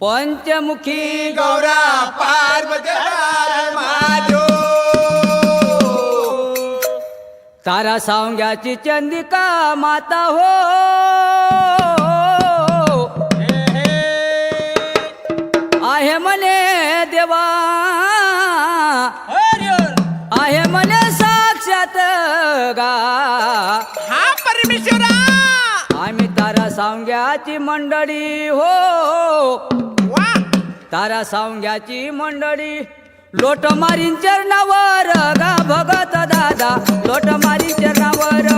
पंचमुखी गौरा पार्वती माझो तारा सावंग्याची चंदिका माता हो। आहे म्हणे देवा। आहे म्हणे साक्षात गा। सावंग्याची मंडळी हो. तारा सावंग्याची मंडळी लोट मारीन चरणावर गा भगत दादा. लोट मारीन चरणावर.